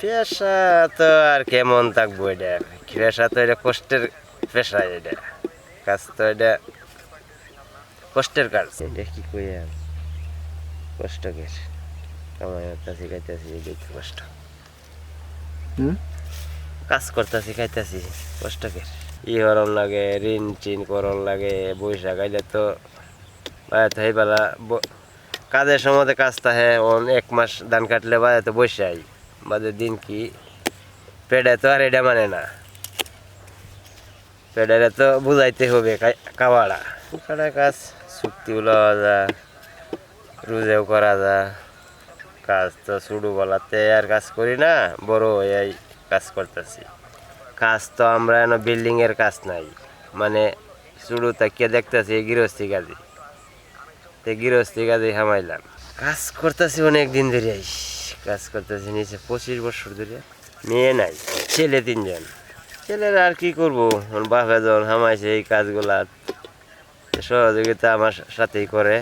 পেশা তো আর কেমন থাকব এটা? পেশা তো এটা কষ্টের পেশা এটা। কাজ তো এটা কষ্টের কাজ। এটা কি কই আর? কষ্টকের কামাই করতেছি খাইতেছি তো কষ্ট। হুম? কাজ করতেছি খাইতেছি কষ্টকের ই হরণ লাগে ঋণ টিন করণ লাগে বৈশা গাইলে তো বাইরে তো হেবেলা কাজের সময় কাজ থাকে অন এক মাস ধান কাটলে বাইরে তো বৈশাই। বাদে দিন কি? পেডে তো আর এটা মানে না। পেডারে তো বুঝাইতে হবে কাওয়াড়া কাটা কাজ চুক্তিও লওয়া যা, রুজেও করা যা। কাজ তো শুরু বলাতে আর কাজ করি না, বড় এই কাজ করতেছি। কাজ তো আমরা এন বিল্ডিং এর কাজ নাই। মানে শুরু তাকিয়ে দেখতেছি গৃহস্থী কাজে। গৃহস্থী কাজে হামাইলাম। কাজ করতেছি অনেক দিন ধরে আইস। কাজ করতেছি নিচে পঁচিশ বছর ধরে। মেয়ে নাই, ছেলে তিনজন। ছেলেরা আর কি করব? বাপে যখন হামাইছে এই কাজগুলা। সহযোগিতা আমার সাথেই করে।